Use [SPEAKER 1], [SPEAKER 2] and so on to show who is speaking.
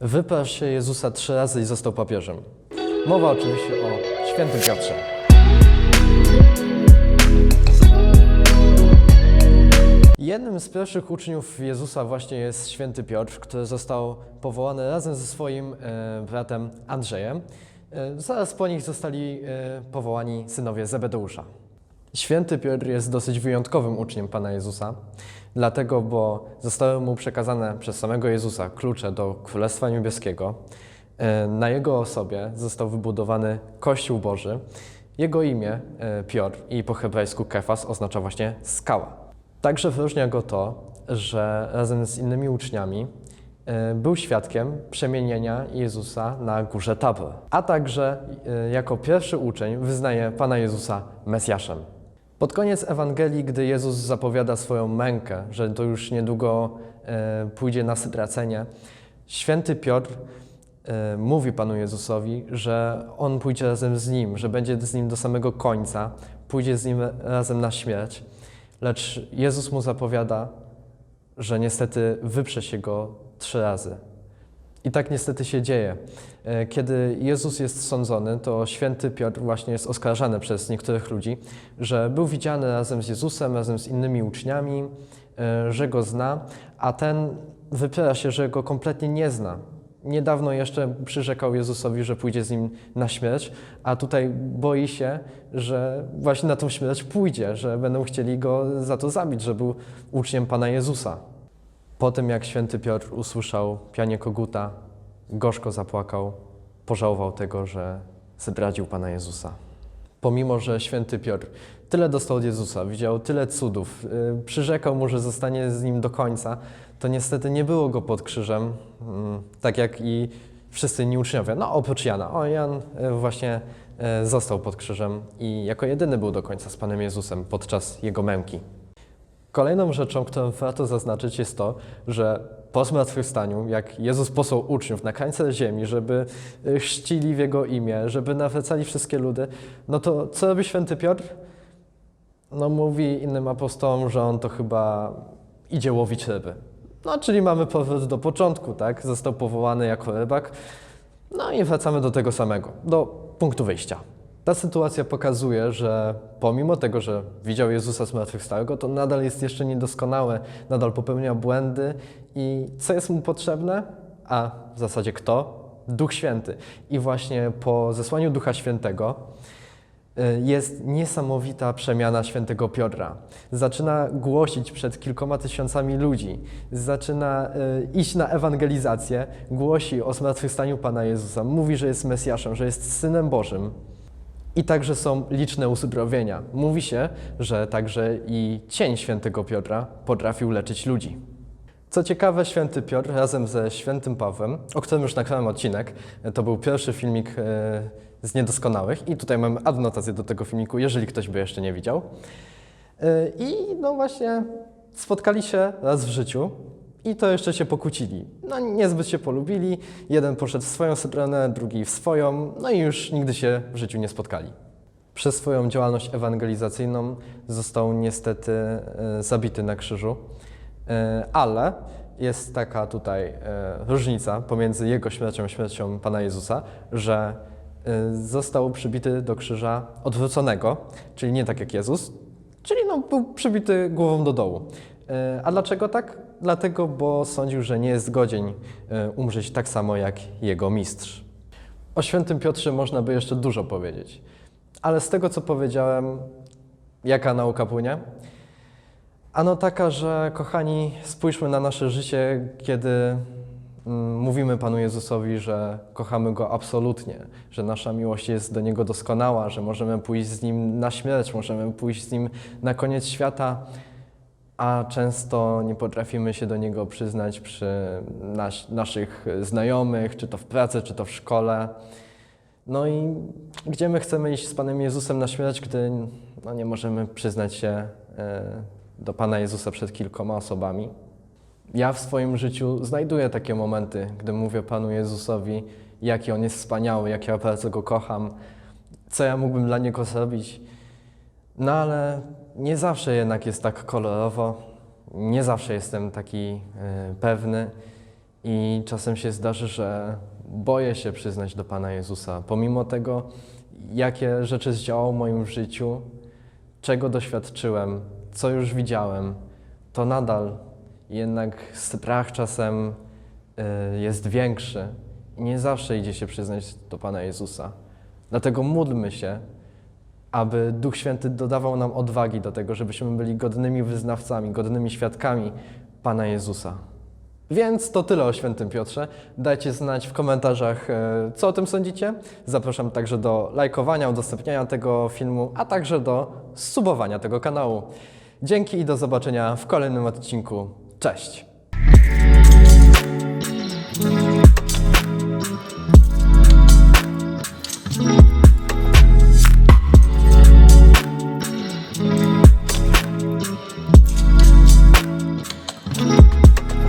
[SPEAKER 1] Wyparł się Jezusa trzy razy i został papieżem. Mowa oczywiście o świętym Piotrze. Jednym z pierwszych uczniów Jezusa właśnie jest święty Piotr, który został powołany razem ze swoim e, bratem Andrzejem. E, zaraz po nich zostali e, powołani synowie Zebedeusza. Święty Piotr jest dosyć wyjątkowym uczniem Pana Jezusa, dlatego, bo zostały mu przekazane przez samego Jezusa klucze do Królestwa Niebieskiego. E, Na jego osobie został wybudowany Kościół Boży. Jego imię, e, Piotr, i po hebrajsku Kefas oznacza właśnie skała. Także wyróżnia go to, że razem z innymi uczniami e, był świadkiem przemienienia Jezusa na górze Tabor, a także jako pierwszy uczeń wyznaje Pana Jezusa Mesjaszem. Pod koniec Ewangelii, gdy Jezus zapowiada swoją mękę, że to już niedługo e, pójdzie na stracenie, święty Piotr e, mówi Panu Jezusowi, że On pójdzie razem z Nim, że będzie z Nim do samego końca, pójdzie z Nim razem na śmierć. Lecz Jezus mu zapowiada, że niestety wyprze się go trzy razy. I tak niestety się dzieje. E, Kiedy Jezus jest sądzony, to święty Piotr właśnie jest oskarżany przez niektórych ludzi, że był widziany razem z Jezusem, razem z innymi uczniami, e, że go zna, a ten wypiera się, że go kompletnie nie zna. Niedawno jeszcze przyrzekał Jezusowi, że pójdzie z nim na śmierć, a tutaj boi się, że właśnie na tą śmierć pójdzie, że będą chcieli go za to zabić, że był uczniem Pana Jezusa. Po tym, jak święty Piotr usłyszał pianie koguta, gorzko zapłakał, pożałował tego, że zdradził Pana Jezusa. Pomimo, że święty Piotr tyle dostał od Jezusa, widział tyle cudów, yy, przyrzekał mu, że zostanie z nim do końca, to niestety nie było go pod krzyżem, mm, tak jak i wszyscy inni uczniowie. No oprócz Jana. O, Jan yy, właśnie yy, został pod krzyżem i jako jedyny był do końca z Panem Jezusem podczas jego męki. Kolejną rzeczą, którą warto zaznaczyć jest to, że po zmartwychwstaniu, jak Jezus posłał uczniów na krańce ziemi, żeby y, chrzcili w Jego imię, żeby nawracali wszystkie ludy, no to co robi święty Piotr? No mówi innym apostołom, że on to chyba idzie łowić ryby. No czyli mamy powrót do początku, tak? Został powołany jako rybak. No i wracamy do tego samego, do punktu wyjścia. Ta sytuacja pokazuje, że pomimo tego, że widział Jezusa zmartwychwstałego, to nadal jest jeszcze niedoskonały, nadal popełnia błędy i co jest mu potrzebne? A w zasadzie kto? Duch Święty. I właśnie po zesłaniu Ducha Świętego y, jest niesamowita przemiana świętego Piotra. Zaczyna głosić przed kilkoma tysiącami ludzi, zaczyna y, iść na ewangelizację, głosi o zmartwychwstaniu Pana Jezusa, mówi, że jest Mesjaszem, że jest Synem Bożym. I także są liczne uzdrowienia. Mówi się, że także i cień świętego Piotra potrafił leczyć ludzi. Co ciekawe, święty Piotr razem ze świętym Pawłem, o którym już nagrałem odcinek, to był pierwszy filmik e, z niedoskonałych i tutaj mamy adnotację do tego filmiku, jeżeli ktoś by jeszcze nie widział. E, I no właśnie spotkali się raz w życiu i to jeszcze się pokłócili. No niezbyt się polubili, jeden poszedł w swoją stronę, drugi w swoją, no i już nigdy się w życiu nie spotkali. Przez swoją działalność ewangelizacyjną został niestety e, zabity na krzyżu, E, ale jest taka tutaj e, różnica pomiędzy jego śmiercią a śmiercią Pana Jezusa, że został przybity do krzyża odwróconego, czyli nie tak jak Jezus, czyli no, był przybity głową do dołu. E, A dlaczego tak? Dlatego, bo sądził, że nie jest godzień e, umrzeć tak samo jak jego mistrz. O świętym Piotrze można by jeszcze dużo powiedzieć, ale z tego co powiedziałem, jaka nauka płynie? Ano taka, że kochani, spójrzmy na nasze życie, kiedy mm, mówimy Panu Jezusowi, że kochamy Go absolutnie, że nasza miłość jest do Niego doskonała, że możemy pójść z Nim na śmierć, możemy pójść z Nim na koniec świata, a często nie potrafimy się do Niego przyznać przy nas, naszych znajomych, czy to w pracy, czy to w szkole. No i gdzie my chcemy iść z Panem Jezusem na śmierć, gdy no, nie możemy przyznać się e, do Pana Jezusa przed kilkoma osobami? Ja w swoim życiu znajduję takie momenty, gdy mówię Panu Jezusowi, jaki On jest wspaniały, jak ja bardzo Go kocham, co ja mógłbym dla Niego zrobić. No ale nie zawsze jednak jest tak kolorowo, nie zawsze jestem taki e, pewny. I czasem się zdarzy, że boję się przyznać do Pana Jezusa, pomimo tego, jakie rzeczy zdziałał w moim życiu, czego doświadczyłem, co już widziałem, to nadal jednak strach czasem y, jest większy. Nie zawsze idzie się przyznać do Pana Jezusa. Dlatego módlmy się, aby Duch Święty dodawał nam odwagi do tego, żebyśmy byli godnymi wyznawcami, godnymi świadkami Pana Jezusa. Więc to tyle o Świętym Piotrze. Dajcie znać w komentarzach, e, co o tym sądzicie. Zapraszam także do lajkowania, udostępniania tego filmu, a także do subowania tego kanału. Dzięki i do zobaczenia w kolejnym odcinku. Cześć!